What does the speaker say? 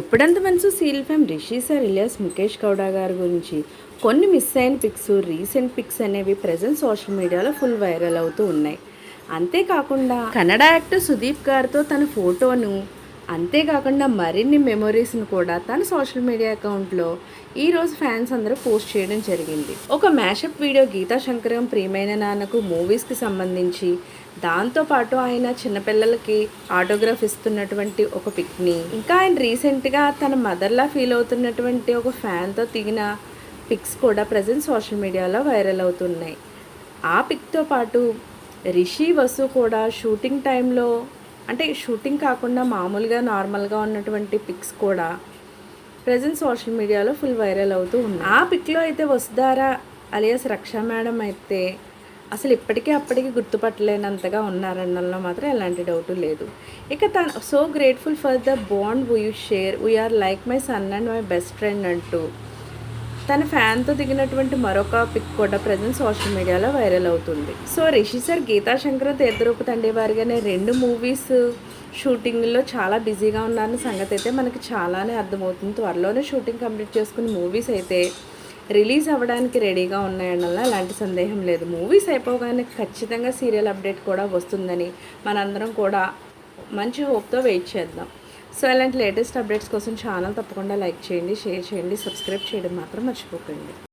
గుప్పడంత మనసు సీల్ fame Rishi sir Ilyas Mukesh Gowda గారి గురించి. కొన్ని మిస్ అయిన పిక్స్ రీసెంట్ పిక్స్ అనేవి ప్రజెంట్ సోషల్ మీడియాలో ఫుల్ వైరల్ అవుతూ ఉన్నాయి. అంతేకాకుండా కన్నడ యాక్టర్ సుదీప్ గారితో తన ఫోటోను అంతేకాకుండా మరిన్ని మెమొరీస్ను కూడా తన సోషల్ మీడియా అకౌంట్లో ఈరోజు ఫ్యాన్స్ అందరూ పోస్ట్ చేయడం జరిగింది. ఒక మ్యాషప్ వీడియో గీతా శంకరం ప్రియమైన నాన్నకు మూవీస్కి సంబంధించి దాంతోపాటు ఆయన చిన్నపిల్లలకి ఆటోగ్రాఫ్ ఇస్తున్నటువంటి ఒక పిక్ని. ఇంకా ఆయన రీసెంట్గా తన మదర్లా ఫీల్ అవుతున్నటువంటి ఒక ఫ్యాన్తో దిగిన పిక్స్ కూడా ప్రజెంట్ సోషల్ మీడియాలో వైరల్ అవుతున్నాయి. ఆ పిక్తో పాటు రిషి వసు కూడా షూటింగ్ టైంలో అంటే షూటింగ్ కాకుండా మామూలుగా నార్మల్గా ఉన్నటువంటి పిక్స్ కూడా ప్రజెంట్ సోషల్ మీడియాలో ఫుల్ వైరల్ అవుతూ ఉన్నాయి. ఆ పిక్లో అయితే వసుధార అలియాస్ రక్షా మేడం అయితే అసలు ఇప్పటికీ అప్పటికి గుర్తుపట్టలేనంతగా ఉన్నారనడంలో మాత్రం ఎలాంటి డౌట్ లేదు. ఇక తను so grateful for the bond we you share we are like my son and my best friend అంటూ తన ఫ్యాన్తో దిగినటువంటి మరొక పిక్ కూడా ప్రజెంట్ సోషల్ మీడియాలో వైరల్ అవుతుంది. సో రిషి సార్ గీతా శంకర్ తీర్థరూప తండ్రి వారిగానే రెండు మూవీస్ షూటింగ్లో చాలా బిజీగా ఉన్నారన్న సంగతి అయితే మనకి చాలానే అర్థమవుతుంది. త్వరలోనే షూటింగ్ కంప్లీట్ చేసుకుని మూవీస్ అయితే రిలీజ్ అవ్వడానికి రెడీగా ఉన్నాయనల్లా ఎలాంటి సందేహం లేదు. మూవీస్ అయిపోగానే ఖచ్చితంగా సీరియల్ అప్డేట్ కూడా వస్తుందని మనందరం కూడా మంచి హోప్తో వెయిట్ చేద్దాం. సో ఇలాంటి లేటెస్ట్ అప్డేట్స్ కోసం ఛానల్ తప్పకుండా లైక్ చేయండి షేర్ చేయండి సబ్స్క్రైబ్ చేయడం మాత్రం మర్చిపోకండి.